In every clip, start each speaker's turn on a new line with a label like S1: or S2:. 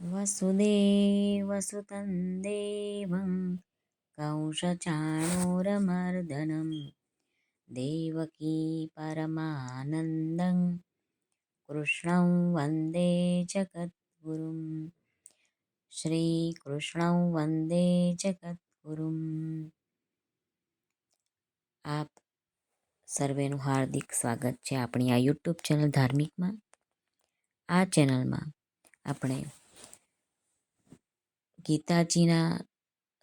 S1: વસુદેવસુતં દેવં કૌશચાણોરમર્દનમ દેવકી પરમાનંદં કૃષ્ણં વંદે જગદ્ગુરુમ શ્રીકૃષ્ણં વંદે જગદ્ગુરુમ આપ સર્વેનું હાર્દિક સ્વાગત છે આપણી આ યુટ્યુબ ચેનલ ધાર્મિકમાં આ ચેનલમાં આપણે ગીતાજીના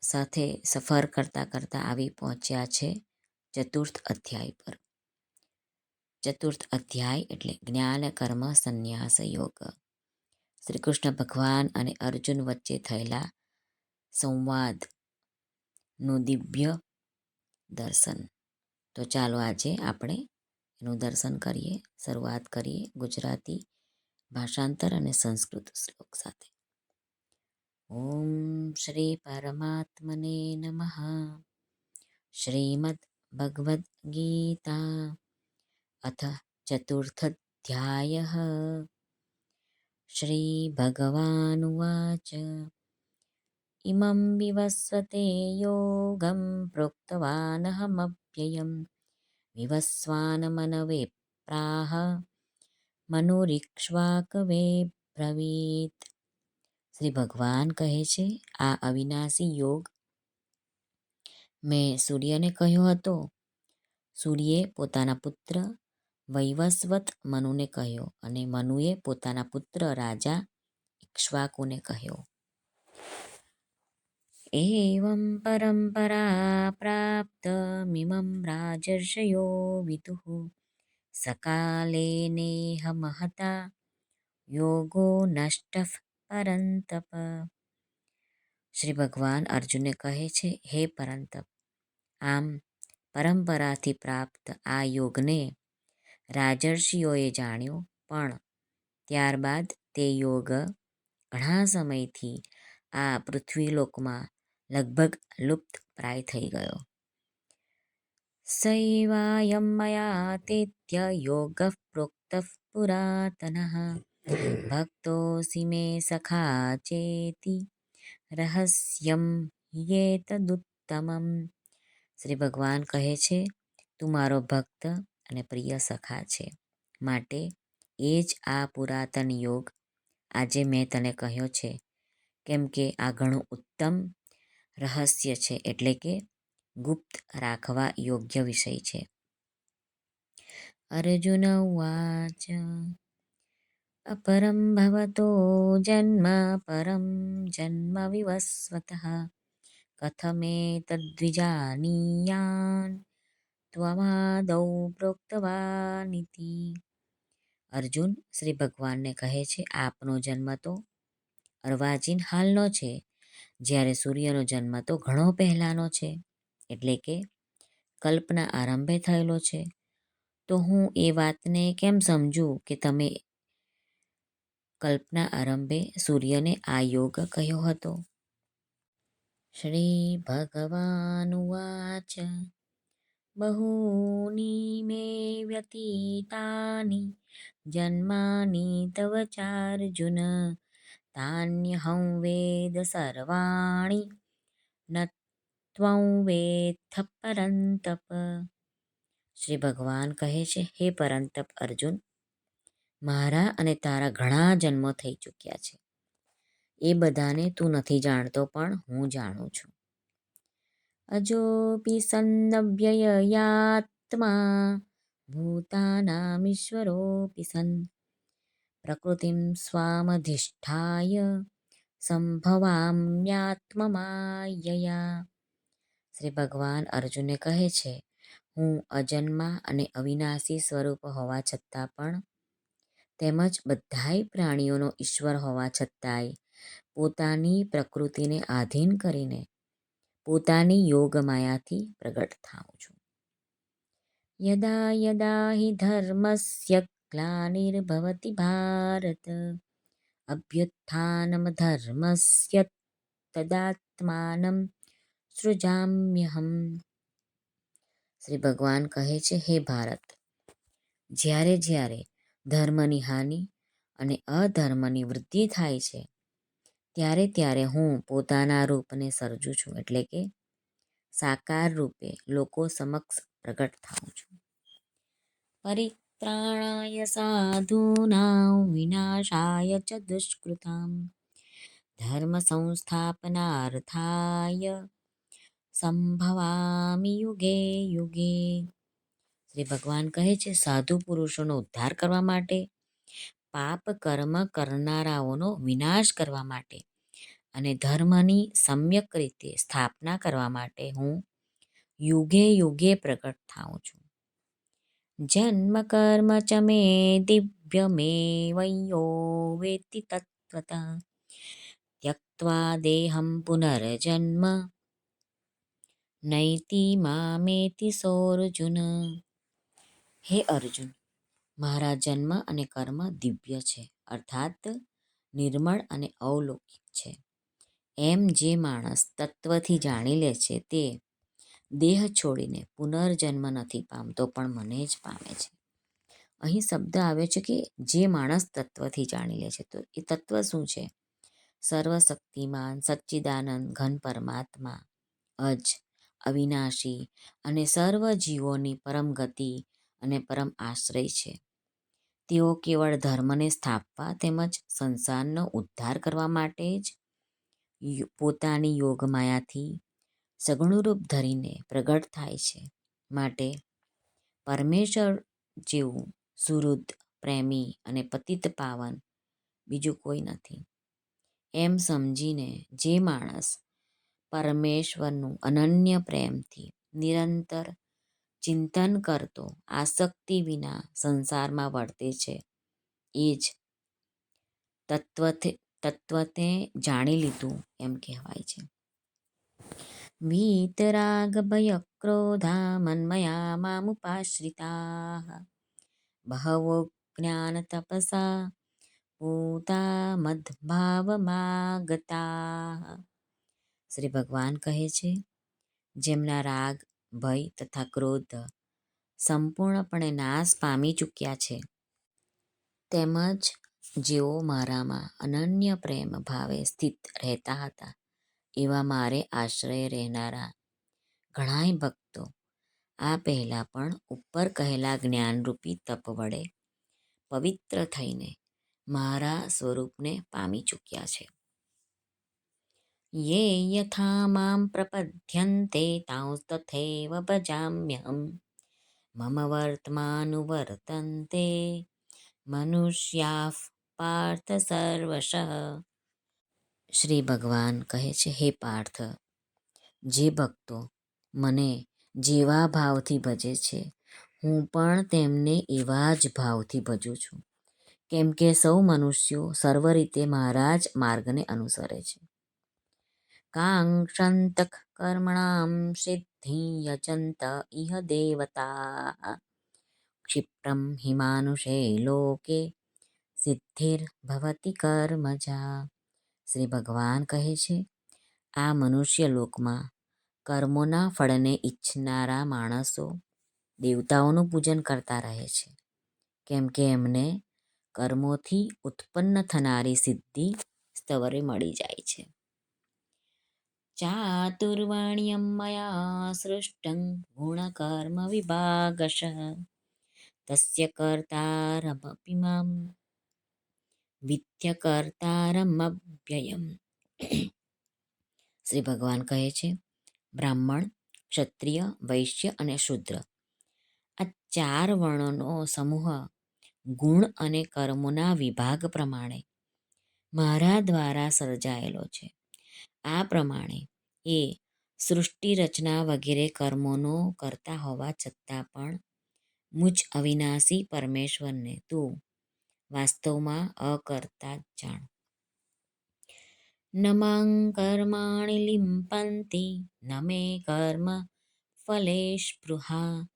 S1: સાથે સફર કરતાં કરતાં આવી પહોંચ્યા છે ચતુર્થ અધ્યાય પર. ચતુર્થ અધ્યાય એટલે જ્ઞાન, કર્મ, સંન્યાસ, યોગ. શ્રી કૃષ્ણ ભગવાન અને અર્જુન વચ્ચે થયેલા સંવાદનું દિવ્ય દર્શન. તો ચાલો આજે આપણે એનું દર્શન કરીએ, શરૂઆત કરીએ ગુજરાતી ભાષાંતર અને સંસ્કૃત શ્લોક સાથે. ॐ श्रीपरमात्मने नमः। श्रीमद्भगवद्गीता अथ चतुर्थध्यायः। श्रीभगवानुवाच। इमं विवस्वते योगं प्रोक्तवानहमव्ययं विवस्वानमनवे प्राह मनुरिक्ष्वाकवे ब्रवीत्। શ્રી ભગવાન કહે છે, આ અવિનાશી યોગ. મેં સૂર્યને કહ્યો હતો. સૂર્યે પોતાના પુત્ર વૈવસ્વત મનુને કહ્યો અને મનુએ પોતાના પુત્ર રાજા ઇક્ષ્વાકુને કહ્યો. એવમ પરંપરા પ્રાપ્ત મિમમ રાજર્ષયો વિદુઃ સકાલે નેહ મહતા, યોગો નષ્ટ પરંતપ શ્રી ભગવાન અર્જુને કહે છે, હે પરંતપ, આમ પરંપરાથી પ્રાપ્ત આ યોગને રાજર્ષિઓએ જાણ્યો, પણ ત્યારબાદ તે યોગ ઘણા સમયથી આ પૃથ્વીલોકમાં લગભગ લુપ્ત પ્રાય થઈ ગયો. સૈવાયમ મયા તેત્ય યોગ પ્રોક્ત પુરાતન. ભક્તોસી મે સખા ચેતી રહસ્યમ યે તદુત્તમમ શ્રી ભગવાન કહે છે તું મારો ભક્ત અને પ્રિય સખા છે. માટે એ જ આ પુરાતન યોગ આજે મેં તને કહ્યો છે. કેમ કે આ ઘણું ઉત્તમ રહસ્ય છે એટલે કે ગુપ્ત રાખવા યોગ્ય વિષય છે. અર્જુન ઉવાચ અપરમ ભવતો જન્મ પરમ જન્મ વિવસ્વતઃ કથમેતદ્વિજાનીયાન ત્વમાદૌ પ્રોક્તવાનિતિ અર્જુન શ્રી ભગવાનને કહે છે, આપનો જન્મ તો અર્વાચીન હાલનો છે, જ્યારે સૂર્યનો જન્મ તો ઘણો પહેલાંનો છે, એટલે કે કલ્પના આરંભે થયેલો છે. તો હું એ વાતને કેમ સમજું કે તમે કલ્પના આરંભે સૂર્યને આ યોગ કહ્યો હતો. શ્રી ભગવાન વાચ બહૂની મે વ્યતીતાની, જન્માની તવ ચાર્જુન તાન્યહં વેદ સર્વાણી, ન વેત્થ પરંતપ. શ્રી ભગવાન કહે છે, હે પરંતપ અર્જુન મારા અને તારા ઘણા જન્મ થઈ ચૂક્યા છે. એ બધાને તું નથી જાણતો, પણ હું જાણું છું. અજોપી સન્નવ્યયાત્મા ભૂતાનામીશ્વરોપી સન પ્રકૃતિમ સ્વામધિષ્ઠાય સંભવામ્યાત્મમાયયા. શ્રી ભગવાન અર્જુને કહે છે, હું અજન્મા અને અવિનાશી સ્વરૂપ હોવા છતાં પણ તેમજ બધાય પ્રાણીઓનો ઈશ્વર હોવા છતાંય પોતાની પ્રકૃતિને આધીન કરીને પોતાની યોગમાયાથી પ્રગટ થાઉં છું. યદા યદા હિ ધર્મસ્ય ગ્લાનિર્ભવતિ ભારત, અભ્યુત્થાનમ ધર્મસ્ય તદાત્માનમ સૃજામ્યહમ. શ્રી ભગવાન કહે છે, હે ભારત, જ્યારે જ્યારે ધર્મની હાનિ અને અધર્મની વૃદ્ધિ થાય છે. ત્યારે ત્યારે હું પોતાના રૂપને સર્જું છું એટલે કે સાકાર રૂપે લોકો સમક્ષ પ્રગટ થાઉં છું. પરિત્રાણાય સાધૂનાં વિનાશાય ચ દુષ્કૃતામ ધર્મ સંસ્થાપનાર્થાય સંભવામી યુગે યુગે શ્રી ભગવાન કહે છે, સાધુ પુરુષોનો ઉદ્ધાર કરવા માટે, પાપ કર્મ કરનારાઓનો વિનાશ કરવા માટે અને ધર્મની સમ્યક રીતે સ્થાપના કરવા માટે હું યુગે યુગે પ્રગટ થાઉં છું. જન્મ કર્મ ચ મે દિવ્ય મે વૈયો વેતિ તત્વતા ત્યક્વા દેહમ પુનર્જન્મ, નૈતિ મામેતિ સોર્જુન. હે અર્જુન, મારા જન્મ અને કર્મ દિવ્ય છે, અર્થાત નિર્મળ અને અવલૌકિક છે. એમ જે માણસ તત્વથી જાણી લે છે તે દેહ છોડીને પુનર્જન્મ નથી પામતો પણ મને જ પામે છે. અહીં શબ્દ આવે છે કે જે માણસ તત્વથી જાણી લે છે તો એ તત્વ શું છે? સર્વશક્તિમાન, સચ્ચિદાનંદ, ઘન પરમાત્મા, અજ, અવિનાશી અને સર્વ જીવોની પરમ ગતિ અને પરમ આશ્રય છે. તેઓ કેવળ ધર્મને સ્થાપવા તેમજ સંસારનો ઉદ્ધાર કરવા માટે જ પોતાની યોગમાયાથી સગુણરૂપ ધરીને પ્રગટ થાય છે. માટે પરમેશ્વર જેવું સુહૃદ, પ્રેમી અને પતિત પાવન બીજું કોઈ નથી. એમ સમજીને જે માણસ પરમેશ્વરનું અનન્ય પ્રેમથી નિરંતર ચિંતન કરતો આસક્તિ વિના સંસારમાં વર્તે છે. એ જ તત્વતે તત્વતે જાણી લીધું એમ કહેવાય છે. વીતરાગ ભય ક્રોધા મન્મયા મામુપાશ્રિતા બહવો જ્ઞાન તપસા પૂતા મદભાવમાગતા શ્રી ભગવાન કહે છે, જેમના રાગ ભય તથા ક્રોધ સંપૂર્ણપણે નાશ પામી ચૂક્યા છે. તેમજ જેઓ મારામાં અનન્ય પ્રેમ ભાવે સ્થિત રહેતા હતા, એવા મારે આશ્રય રહેનારા ઘણાય ભક્તો આ પહેલાં પણ ઉપર કહેલા જ્ઞાનરૂપી તપ વડે પવિત્ર થઈને મારા સ્વરૂપને પામી ચૂક્યા છે. યે યથા મામ પ્રપદ્યન્તે તાંસ્તથૈવ ભજામ્યહમ મમ વર્તમાનુવર્તન્તે મનુષ્યા પાર્થ સર્વશ શ્રી ભગવાન કહે છે હે પાર્થ જે ભક્તો મને જેવા ભાવથી ભજે છે, હું પણ તેમને એવા જ ભાવથી ભજું છું, કેમ કે સૌ મનુષ્યો સર્વ રીતે મારા જ માર્ગને અનુસરે છે. કાંક્ષંત કર્મણામ સિદ્ધિ યજંત ઇહ દેવતા ક્ષિપ્રમ હિમાનુષે લોકે સિદ્ધિર્ભવતી કર્મજા શ્રી ભગવાન કહે છે આ મનુષ્ય લોકમાં કર્મોના ફળને ઈચ્છનારા માણસો દેવતાઓનું પૂજન કરતા રહે છે। કેમ કે એમને કર્મોથી ઉત્પન્ન થનારી સિદ્ધિ સ્તવરે મળી જાય છે। ચાતુર્વણ્યમ મયા सृष्टं गुणकर्मविभागशः। तस्य તસ્ય मां। विद्यकर्तारमव्ययम्। શ્રી ભગવાન કહે છે બ્રાહ્મણ ક્ષત્રિય વૈશ્ય અને શુદ્ર આ ચાર વર્ણોનો સમૂહ ગુણ અને કર્મોના વિભાગ પ્રમાણે મારા દ્વારા સર્જાયેલો છે. આ પ્રમાણે એ સૃષ્ટિ રચના વગેરે કર્મોનો કરતા હોવા છતાં પણ મુજ અવિનાશી પરમેશ્વરને તું વાસ્તવમાં અકર્તા જ જાણ. નમાં કર્માણિ લિંપંતિ નમે કર્મ ફલે સ્પૃહા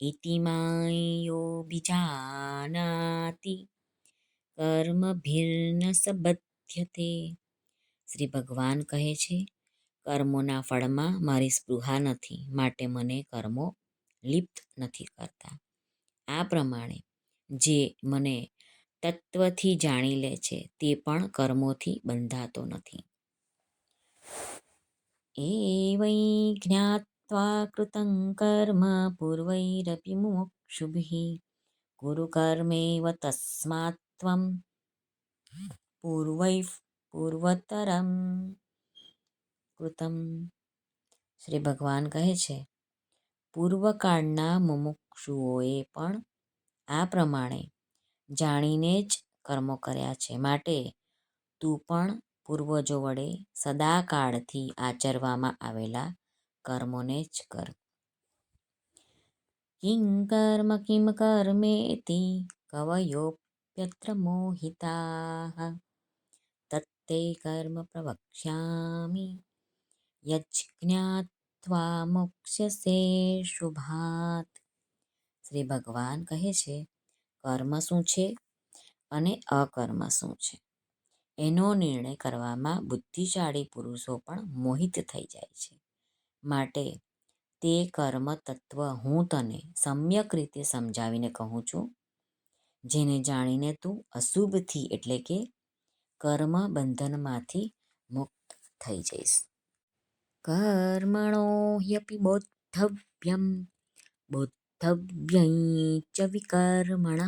S1: ઇતિ માયોબિજાનાતિ કર્મભિર્ન સબધ્યતે. શ્રી ભગવાન કહે છે કર્મોના ફળમાં મારી સ્પૃહા નથી, માટે મને કર્મો લિપ્ત નથી કરતા. આ પ્રમાણે જે મને તત્વથી જાણી લે છે, તે પણ કર્મોથી બંધાતો નથી. એ વૈ જ્ઞાત્વા કૃતં કર્મ પૂર્વૈરપી મુમુક્ષુભિः કુરુ કર્મેવ તસ્માत् ત્વં પૂર્વતરમ કૃતમ શ્રી ભગવાન કહે છે, પૂર્વકાળના મુમુક્ષુઓએ પણ આ પ્રમાણે જાણીને જ કર્મો કર્યા છે. માટે તું પણ પૂર્વજો વડે સદાકાળથી આચરવામાં આવેલા કર્મોને જ કર. કિં કર્મ કિમ કર્મેતિ કવયોપ્યત્ર મોહિતા? તત્તે કર્મ પ્રવક્ષ્યામિ યજ્ઞાત્વા મોક્ષ્યસે શુભાત શ્રી ભગવાન કહે છે કર્મ શું છે અને અકર્મ શું છે? એનો નિર્ણય કરવામાં બુદ્ધિશાળી પુરુષો પણ મોહિત થઈ જાય છે. માટે તે કર્મ તત્વ હું તને સમ્યક રીતે સમજાવીને કહું છું, જેને જાણીને તું અશુભથી એટલે કે કર્મ બંધનમાંથી મુક્ત થઈ જઈશ. કર્મણો યપી બોદ્ધવ્યમ બોદ્ધવ્યં ચ વિકર્મણ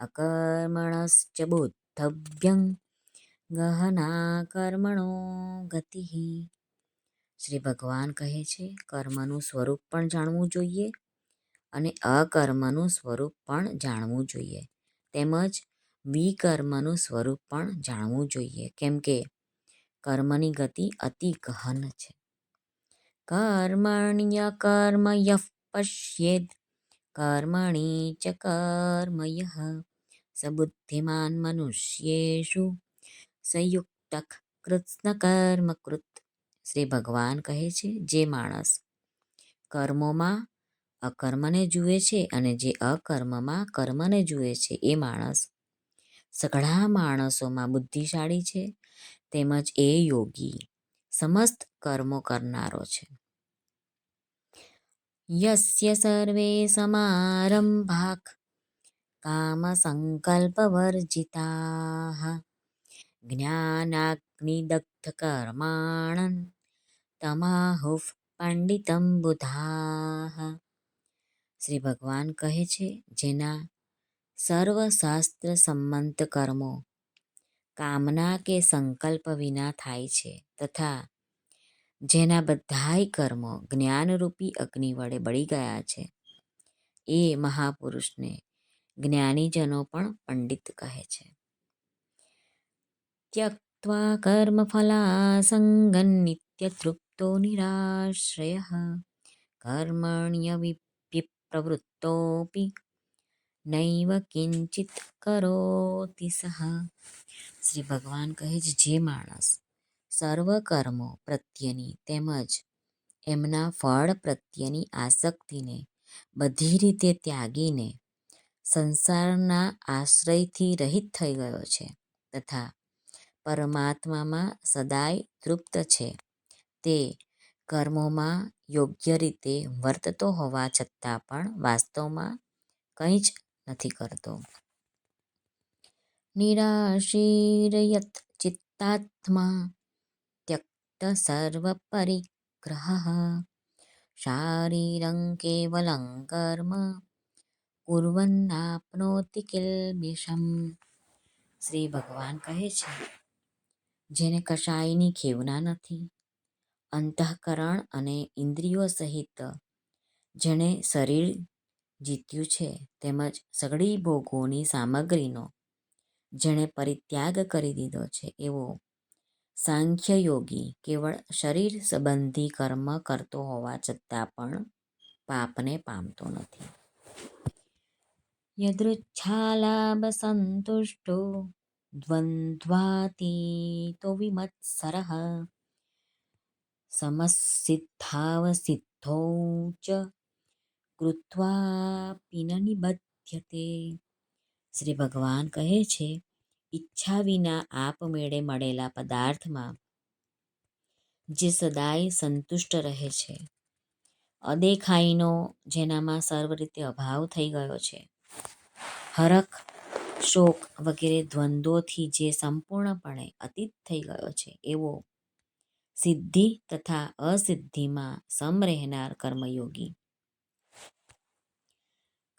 S1: અકર્મણશ્ચ બોદ્ધવ્યં ગહના કર્મણો ગતિ શ્રી ભગવાન કહે છે કર્મનું સ્વરૂપ પણ જાણવું જોઈએ અને અકર્મનું સ્વરૂપ પણ જાણવું જોઈએ. તેમજ વિકર્મનું સ્વરૂપ પણ જાણવું જોઈએ. કેમ કે કર્મની ગતિ અતિ ગહન છે. કર્મણ્ય કર્મ યઃ પશ્યેદ, કર્મણી ચ કર્મ યઃ સબુદ્ધિમાન મનુષ્યેષુ સંયુક્ત કૃત્ન કર્મ કૃત. શ્રી ભગવાન કહે છે, જે માણસ કર્મોમાં અકર્મને જુએ છે અને જે અકર્મમાં કર્મને જુએ છે, એ માણસ સઘળા માણસોમાં બુદ્ધિશાળી છે. તેમજ એ યોગી સમસ્ત કર્મો કરનારો છે. યસ્ય સર્વે સમારંભાક કામ સંકલ્પ વર્જિતા જ્ઞાનાગ્નિદગ્ધ કર્માણં તમાહુફ પંડિતમ બુધા શ્રી ભગવાન કહે છે, જેના સર્વ શાસ્ત્ર સંમત કર્મો કામના કે સંકલ્પ વિના થાય છે તથા જેના બધાય કર્મો જ્ઞાનરૂપી અગ્નિ વડે બળી ગયા છે. એ મહાપુરુષને જ્ઞાનીજનો પણ પંડિત કહે છે. ત્યક્વા નિત્ય તૃપ્તો નિરાશ્રય કર્મણ્ય વિપ્રવૃત્તોપી નૈવ કિંચિત કરોતિ સહ શ્રી ભગવાન કહે છે, જે માણસ સર્વ કર્મો પ્રત્યેની તેમજ એમના ફળ પ્રત્યેની આસક્તિને બધી રીતે ત્યાગીને સંસારના આશ્રયથી રહિત થઈ ગયો છે તથા પરમાત્મામાં સદાય તૃપ્ત છે. તે કર્મોમાં યોગ્ય રીતે વર્તતો હોવા છતાં પણ વાસ્તવમાં કંઈ જ નથી કરતો. નિરાશીરયત ચિત્તાત્મા ત્યક્ત સર્વપરિગ્રહ શારીરં કેવલં કર્મ કુર્વન્નાપ્નોતિ કિલ્બિષમ શ્રી ભગવાન કહે છે જેને કશાયની ખેવના નથી અંતઃકરણ અને ઇન્દ્રિયો સહિત જેણે શરીર જીત્યું છે તેમજ સગળી ભોગોની સામગ્રીનો જેણે પરિત્યાગ કરી દીધો છે. એવો સાંખ્ય યોગી કેવળ શરીર સંબંધી કર્મ કરતો હોવા છતાં પણ પાપને પામતો નથી. યદૃચ્છાલાભ સંતુષ્ટો દ્વંદ્વાતીતો વિમત્સરઃ સમસિદ્ધાવસિદ્ધૌ ચ કૃત્વાપી ન નિબધ્યતે શ્રી ભગવાન કહે છે, ઈચ્છા વિના આપમેળે મળેલા પદાર્થમાં જે સદાય સંતુષ્ટ રહે છે. અદેખાઈનો જેનામાં સર્વ રીતે અભાવ થઈ ગયો છે. હરખ, શોક વગેરે દ્વંદ્વોથી જે સંપૂર્ણપણે અતીત થઈ ગયો છે, એવો સિદ્ધિ તથા અસિદ્ધિમાં સમ રહેનાર કર્મયોગી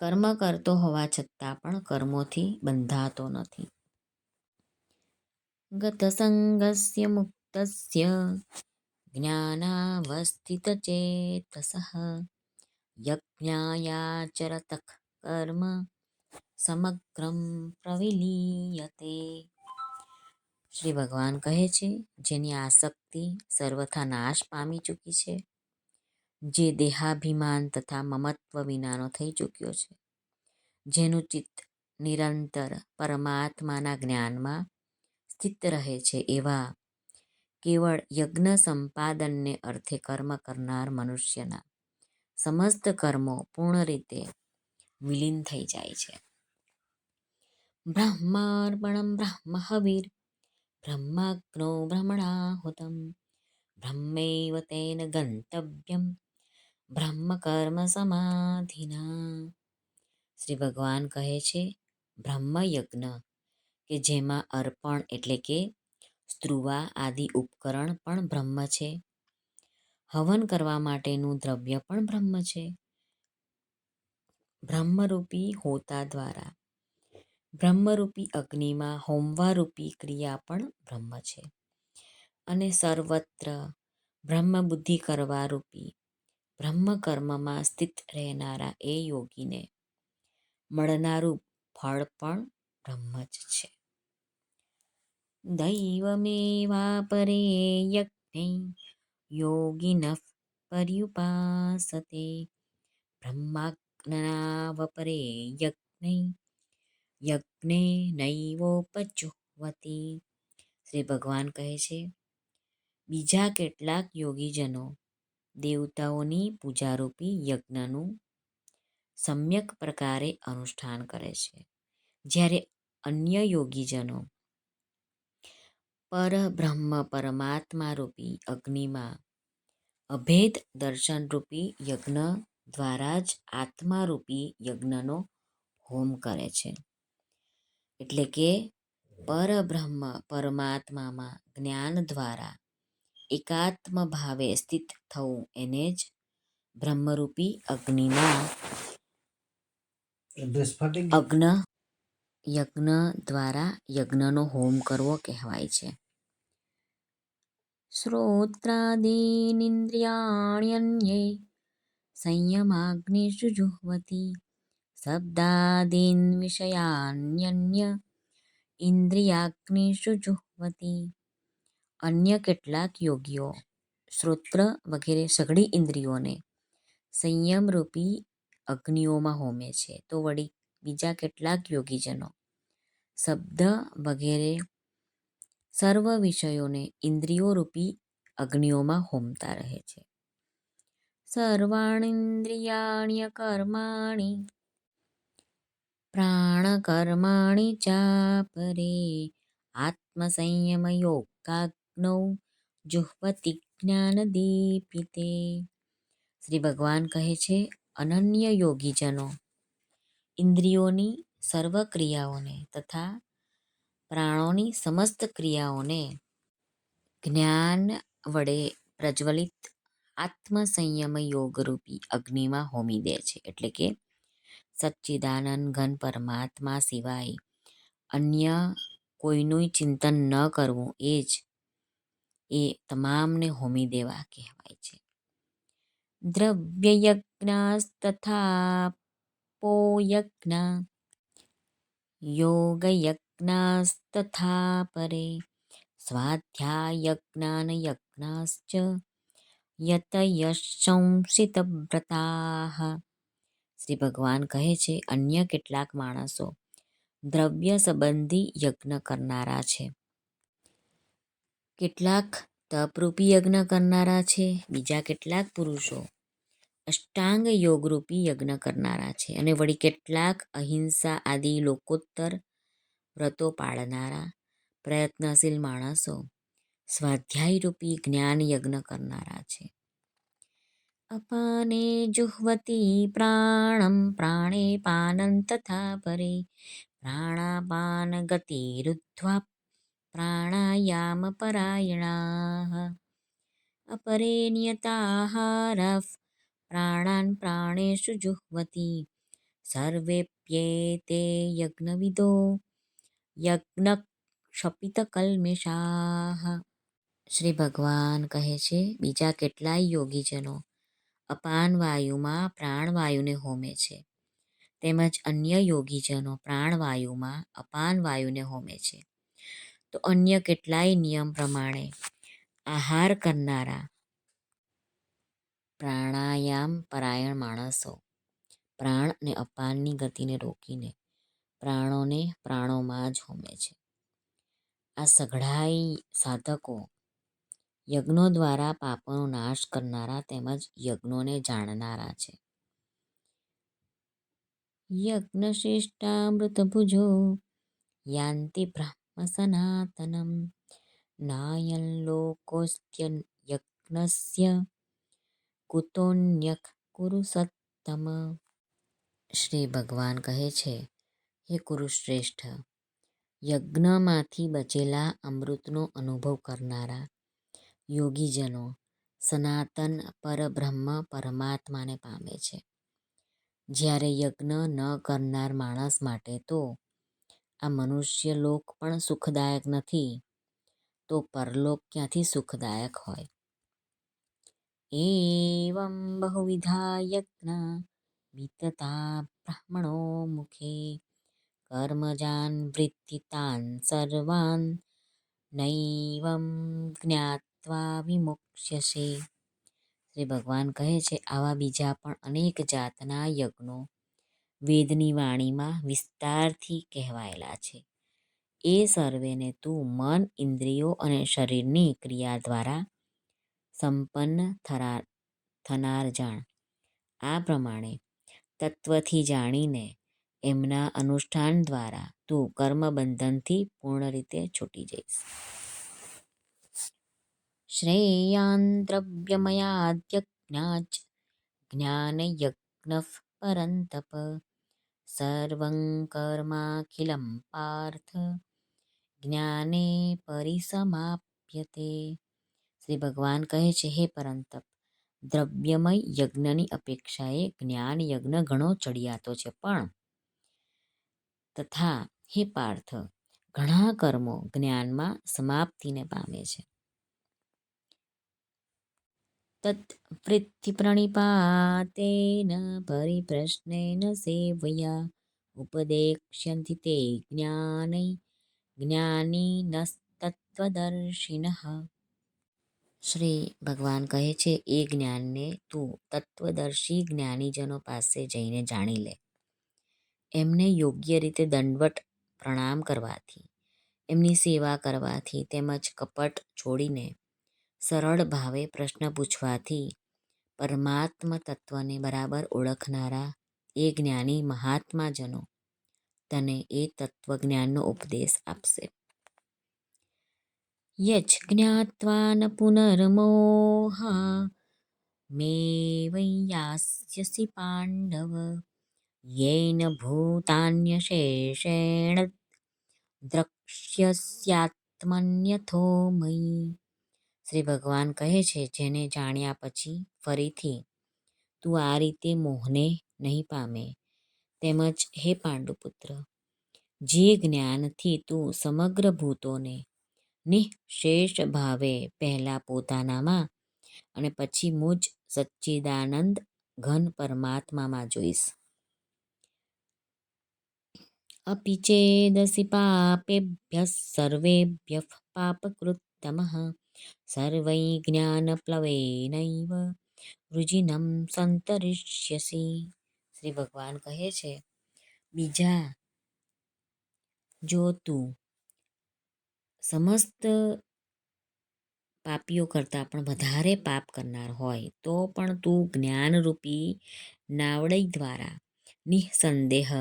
S1: કર્મ કરતો હોવા છતાં પણ કર્મોથી બંધાતો નથી. ગતસંગસ્ય મુક્તસ્ય જ્ઞાનાવસ્થિતચેતસઃ યજ્ઞાયાચરતઃ કર્મ સમગ્રમ પ્રવિલીયતે. શ્રી ભગવાન કહે છે, જેની આસક્તિ સર્વથા નાશ પામી ચૂકી છે જે દેહાભિમાન તથા મમત્વ વિનાનો થઈ ચૂક્યો છે. જેનું ચિત્ત નિરંતર પરમાત્માના જ્ઞાનમાં સ્થિત રહે છે એવા કેવળ યજ્ઞ સંપાદનને અર્થે કર્મ કરનાર મનુષ્યના સમસ્ત કર્મો પૂર્ણ રીતે વિલીન થઈ જાય છે. બ્રહ્માર્પણમ બ્રહ્મ હવીર બ્રહ્માગ્નો બ્રહ્મણાહુતમ, બ્રહ્મૈવ તેન ગંતવ્યમ બ્રહ્મ કર્મ સમાધિના શ્રી ભગવાન કહે છે બ્રહ્મ યજ્ઞ કે જેમાં અર્પણ એટલે કે સ્ત્રુવા આદિ ઉપકરણ પણ બ્રહ્મ છે. હવન કરવા માટેનું દ્રવ્ય પણ બ્રહ્મ છે. બ્રહ્મરૂપી હોતા દ્વારા. બ્રહ્મરૂપી અગ્નિમાં હોમવારૂપી ક્રિયા પણ બ્રહ્મ છે. અને સર્વત્ર બ્રહ્મ બુદ્ધિ કરવા રૂપી બ્રહ્મ કર્મમાં સ્થિત રહેનારા એ યોગીને મળનારું ફળ પણ બ્રહ્મ જ છે. દૈવમેવાપરે યજ્ઞે યોગિન પર્યુપાસતે બ્રહ્માજ્ઞાવપરે યજ્ઞ યજ્ઞે નૈવોપજુહ્વતિ શ્રી ભગવાન કહે છે, બીજા કેટલાક યોગીજનો દેવતાઓની પૂજારૂપી યજ્ઞનું સમ્યક પ્રકારે અનુષ્ઠાન કરે છે. જ્યારે અન્ય યોગીજનો પરબ્રહ્મ પરમાત્મા રૂપી અગ્નિમાં અભેદ દર્શનરૂપી યજ્ઞ દ્વારા જ આત્મારૂપી યજ્ઞનો હોમ કરે છે. એટલે કે પરબ્રહ્મ પરમાત્મામાં જ્ઞાન દ્વારા એકાત્મ ભાવે સ્થિત થવું એને જ બ્રહ્મરૂપી અગ્નિના અગ્ન યજ્ઞ દ્વારા યજ્ઞનો હોમ કરવો કહેવાય છે. શ્રોત્રાદીનિન્દ્રિયાણ્યન્યે સંયમાગ્નિષુ જુહ્વતી શબ્દાદીન વિષયાન્યન્ય ઇન્દ્રિયાગ્નિષુ જુહ્વતિ અન્ય કેટલાક યોગીઓ શ્રોત્ર વગેરે સઘળી ઇન્દ્રિયોને સંયમરૂપી અગ્નિઓમાં હોમે છે. તો વળી બીજા કેટલાક યોગીજનો, શબ્દ વગેરે સર્વ વિષયોને ઇન્દ્રિયોરૂપી અગ્નિઓમાં હોમતા રહે છે. સર્વાણીન્દ્રિયાણ્યકર્માણિ પ્રાણકર્માણિ ચાપરે આત્મસંયમયોગાગ્નૌ જુહ્વતિ જ્ઞાનદીપિતે શ્રી ભગવાન કહે છે અનન્ય યોગીજનો ઇન્દ્રિયોની સર્વ ક્રિયાઓને તથા પ્રાણોની સમસ્ત ક્રિયાઓને જ્ઞાન વડે પ્રજ્વલિત આત્મસંયમ યોગરૂપી અગ્નિમાં હોમી દે છે એટલે કે સચ્ચિદાનંદ ઘન પરમાત્મા સિવાય અન્ય કોઈનું ચિંતન ન કરવું એ જ એ તમામને હોમી દેવા કહેવાય છે. દ્રવ્યયજ્ઞાસ્તથા પોયજ્ઞા યોગયજ્ઞાસ્તથા પરે સ્વાધ્યાયજ્ઞાનયજ્ઞાશ્ચ, યતયશંસિતવ્રતાઃ। શ્રી ભગવાન કહે છે, અન્ય કેટલાક માણસો દ્રવ્ય સંબંધી યજ્ઞ કરનારા છે. કેટલાક તપરૂપી યજ્ઞ કરનારા છે, બીજા કેટલાક પુરુષો. અષ્ટાંગ યોગરૂપી યજ્ઞ કરનારા છે અને વળી કેટલાક અહિંસા આદિ લોકોત્તર વ્રતો પાળનારા, પ્રયત્નશીલ માણસો, સ્વાધ્યાયરૂપી જ્ઞાન યજ્ઞ કરનારા છે. અપાને જુહ્વતી પ્રાણમ પ્રાણે પાનમ તથા પરે, પ્રાણાપાન ગતિ રુદ્ધ્વા प्राणायामपरायणाः अपरे नियताहारः प्राणान् प्राणेषु जुह्वति सर्वेप्येते यज्ञविदो યજ્ઞક્ષપિતકલ્મિષાહ શ્રી ભગવાન કહે છે બીજા કેટલાય યોગીજનો અપાન વાયુમાં પ્રાણવાયુને હોમે છે તેમજ અન્ય યોગીજનો પ્રાણવાયુમાં અપાન વાયુને હોમે છે તો અન્ય કેટલાય નિયમ પ્રમાણે આહાર કરનારા પ્રાણાયામ પરાયણ માણસો, પ્રાણ અને અપાનની ગતિને રોકીને પ્રાણોને પ્રાણોમાં જ હોમે છે. આ સઘળાઈ સાધકો યજ્ઞો દ્વારા પાપનો નાશ કરનારા તેમજ યજ્ઞોને જાણનારા છે. યજ્ઞશિષ્ટામૃતભુજો યાંતિ બ્રહ્મ સનાતનમ નાયન લોકોસ્ત્ય યજ્ઞસ્ય કુતોન્યક કુરુ સત્તમ શ્રી ભગવાન કહે છે હે કુરુશ્રેષ્ઠ યજ્ઞમાંથી બચેલા અમૃતનો અનુભવ કરનારા યોગીજનો સનાતન પરબ્રહ્મ પરમાત્માને પામે છે જ્યારે યજ્ઞ ન કરનાર માણસ માટે તો આ મનુષ્ય લોક પણ સુખદાયક નથી. તો પરલોક ક્યાંથી સુખદાયક હોય? એવમ બહુવિધા યજ્ઞ વિતતા બ્રાહ્મણો મુખે. કર્મજાન વૃત્તિતાન સર્વાન નૈવમ જ્ઞાત્વા વિમોક્ષ્યસે. શ્રી ભગવાન કહે છે, આવા બીજા પણ અનેક જાતના યજ્ઞો વેદની વાણીમાં વિસ્તારથી કહેવાયેલા છે. એ સર્વેને તું મન, ઇન્દ્રિયો અને શરીરની ક્રિયા દ્વારા સંપન્ન થરા થનાર જાણ. આ પ્રમાણે તત્વથી જાણીને એમના અનુષ્ઠાન દ્વારા તું કર્મબંધનથી પૂર્ણ રીતે છૂટી જઈશ. શ્રેયાંદ્રવ્યમયાદ્ય જ્ઞાન જ્ઞાનયજ્ઞ પરંતપ સર્વં કર્માખિલમ પાર્થ જ્ઞાને પરિસમાપ્યતે શ્રી ભગવાન કહે છે હે પરંતપ દ્રવ્યમય યજ્ઞની અપેક્ષાએ જ્ઞાન યજ્ઞ ઘણો ચડિયાતો છે પણ તથા હે પાર્થ ઘણા કર્મો જ્ઞાનમાં સમાપ્તિને પામે છે તત્વૃત્તિપ્રણિપાતેન પરિપ્રશ્નેન સેવયા ઉપદેક્ષ્યન્તિ તે જ્ઞાનૈ જ્ઞાનીનસ્તત્વદર્શિનઃ શ્રી ભગવાન કહે છે એ જ્ઞાનને તું તત્વદર્શી જ્ઞાનીજનો પાસે જઈને જાણી લે એમને યોગ્ય રીતે દંડવટ પ્રણામ કરવાથી, એમની સેવા કરવાથી તેમજ કપટ છોડીને સરળ ભાવે પ્રશ્ન પૂછવાથી પરમાત્મ તત્વને બરાબર ઓળખનારા એ જ્ઞાની મહાત્માજનો તને એ તત્વજ્ઞાનનો ઉપદેશ આપશે. યજ જ્ઞાત્વા ન પુનર્મોહા મે વૈયાસ્યસી પાંડવ યેન ભૂતાન્ય શેષેણ દ્રક્ષ્યસ્યાત્મન્યથો મયી શ્રી ભગવાન કહે છે, જેને જાણ્યા પછી ફરીથી, તું આ રીતે મોહને નહીં પામે. તેમજ, હે પાંડુપુત્ર, જે જ્ઞાનથી તું સમગ્ર ભૂતોને નિઃશેષ ભાવે પહેલા પોતાનામાં અને પછી મુજ સચ્ચિદાનંદ ઘન પરમાત્મામાં જોઈશ. અપિચેદસી પાપેભ્ય સર્વેભ્ય પાપકૃત્તમઃ સર્વૈ જ્ઞાનપ્લવેનૈવ વૃજિનમ સંતરિષ્યસી શ્રી ભગવાન કહે છે બીજા જો તું સમસ્ત પાપીઓ કરતાં પણ વધારે પાપ કરનાર હોય, તો પણ તું જ્ઞાનરૂપી નાવડઈ દ્વારા નિઃસંદેહ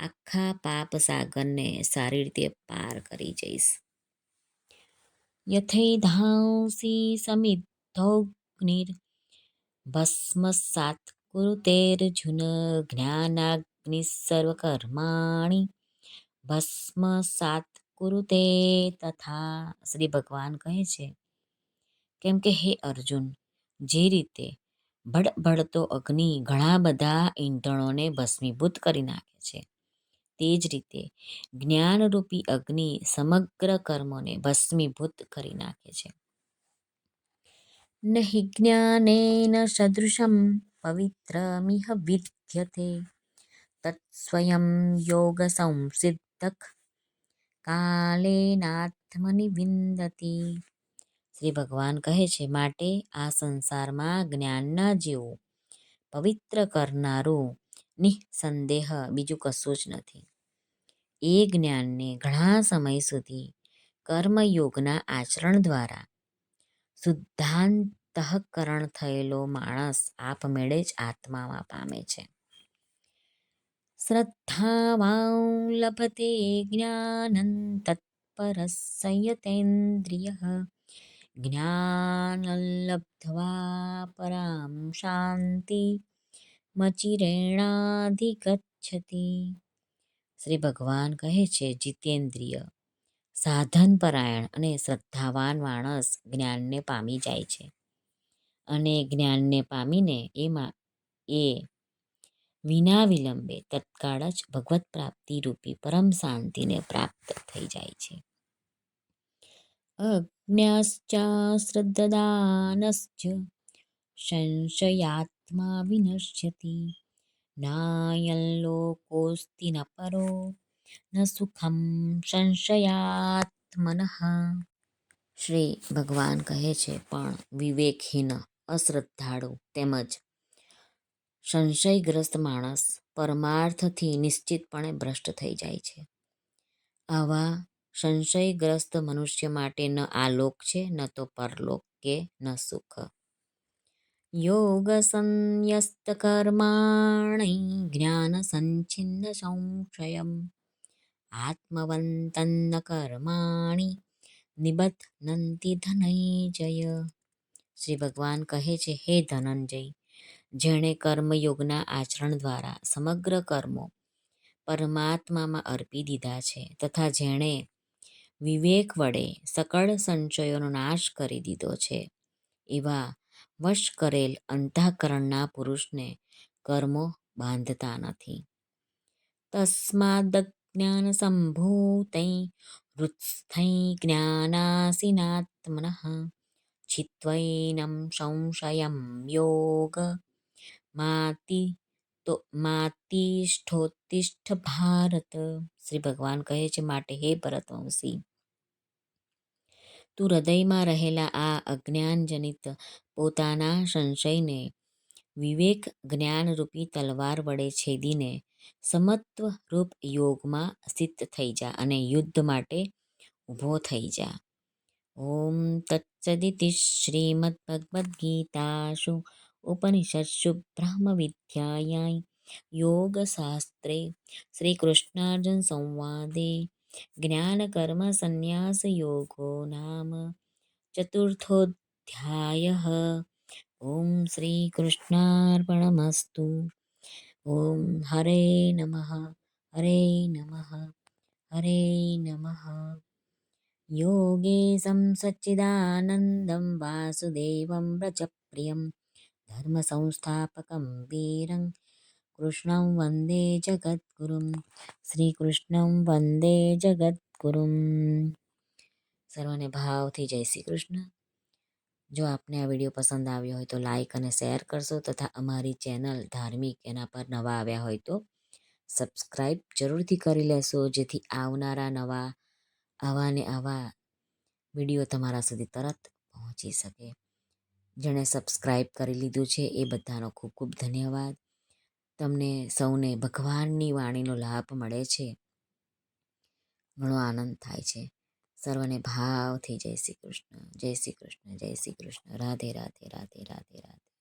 S1: આખા પાપ સાગરને સારી રીતે પાર કરી જઈશ. યથૈધાંસી ભસ્મસાત કુરુતેર્જુન જ્ઞાનાગ્નિ સર્વકર્માણિ ભસ્મસાત કુરુતે તથા શ્રી ભગવાન કહે છે કેમ કે હે અર્જુન જે રીતે ભડભડતો અગ્નિ ઘણા બધા ઈંધણોને ભસ્મીભૂત કરી નાખે છે તે જ રીતે જ્ઞાનરૂપી અગ્નિ સમગ્ર કર્મોને ભસ્મીભૂત કરી નાખે છે. નહિ જ્ઞાનેન સદૃશમ પવિત્રમિહ વિદ્યતે, તત્સ્વયં યોગ સંસિદ્ધક કાલેનાત્મની વિંદતી। શ્રી ભગવાન કહે છે, માટે આ સંસારમાં જ્ઞાનના જેવું પવિત્ર કરનારું નિઃસંદેહ, બીજું કશું જ નથી. એ જ્ઞાનને ઘણા સમય સુધી કર્મયોગના આચરણ દ્વારા શુદ્ધાંતઃકરણ થયેલો માણસ આપમેળે જ આત્મામાં પામે છે. શ્રદ્ધાવાં લભતે જ્ઞાનં તત્પરસંયતેન્દ્રિયઃ. જ્ઞાનલબ્ધવા પરાં શાંતિ મચિરેણાધિગચ્છતિ શ્રી ભગવાન કહે છે જીતેન્દ્રિય સાધન પરાયણ અને શ્રદ્ધાવાન માણસ જ્ઞાનને પામી જાય છે અને જ્ઞાનને પામીને એમાં એ વિના વિલંબે તત્કાળ જ ભગવત પ્રાપ્તિ રૂપી પરમ શાંતિને પ્રાપ્ત થઈ જાય છે અજ્ઞાશ્ચાશ્રદ્દદાનશ્ચ સંશયાત્મા વિનશ્યતિ. નાયં લોકોસ્તિ ન પરો, ન સુખમ સંશયાત્મન. શ્રી ભગવાન કહે છે, પણ વિવેકહીન અશ્રદ્ધાળુ તેમજ સંશયગ્રસ્ત માણસ પરમાર્થથી નિશ્ચિતપણે ભ્રષ્ટ થઈ જાય છે. આવા સંશયગ્રસ્ત મનુષ્ય માટે ન આલોક છે, ન તો પરલોક કે ન સુખ. યોગ સંન્યસ્ત आत्मवन्तन्न કર્માણી નિબધ્નંતિ ધનંજય શ્રી ભગવાન કહે છે હે ધનંજય જેણે કર્મયોગના આચરણ દ્વારા સમગ્ર કર્મો પરમાત્મામાં અર્પી દીધા છે તથા જેણે વિવેક વડે સકળ સંચયોનો નાશ કરી દીધો છે એવા વશ કરેલ અંધાકરણના પુરુષને કર્મો બાંધતા નથી. તસ્માદજ્ઞાન સંભૂતૈ હૃત્સ્થૈ જ્ઞાનાસીનાત્મનઃ છિત્વૈનં સંશયમ યોગ માતિ તો માતિષ્ઠોતિષ્ઠ ભારત. શ્રી ભગવાન કહે છે, માટે હે ભરતવંશી તું હૃદયમાં રહેલા આ અજ્ઞાનજનિત પોતાના સંશયને વિવેક જ્ઞાનરૂપી તલવાર વડે છેદીને સમત્વ રૂપ યોગમાં સ્થિત થઈ જા અને યુદ્ધ માટે ઊભો થઈ જા. ઓમ તત્સદિતિ શ્રીમદ્ભગવદ્ગીતાસુ ઉપનિષત્સુ બ્રહ્મ વિદ્યાયાય યોગશાસ્ત્રે શ્રીકૃષ્ણાર્જુન સંવાદે ज्ञानकर्मसन्न्यासयोगो नाम चतुर्थोऽध्यायः। ॐ श्रीकृष्णार्पणमस्तु। ॐ हरे नमः हरे नमः हरे नमः। योगे संसच्चिदानन्दं वासुदेवं व्रजप्रियं धर्मसंस्थापकं वीरं કૃષ્ણં વંદે જગદ્ગુરુમ શ્રી કૃષ્ણં વંદે જગદ્ગુરુમ સર્વને ભાવથી જય શ્રી કૃષ્ણ જો આપને આ વીડિયો પસંદ આવ્યો હોય તો લાઈક અને શેર કરશો તથા અમારી ચેનલ ધાર્મિક એના પર નવા આવ્યા હોય તો સબસ્ક્રાઈબ જરૂરથી કરી લેશો જેથી આવનારા નવા આવા ને આવા વીડિયો તમારા સુધી તરત પહોંચી શકે જેણે સબસ્ક્રાઈબ કરી લીધું છે એ બધાનો ખૂબ ખૂબ ધન્યવાદ તમને સૌને ભગવાનની વાણીનો લાભ મળે છે. ઘણો આનંદ થાય છે. સર્વને ભાવથી જય શ્રી કૃષ્ણ, જય શ્રી કૃષ્ણ, જય શ્રી કૃષ્ણ. રાધે રાધે રાધે રાધે રાધે.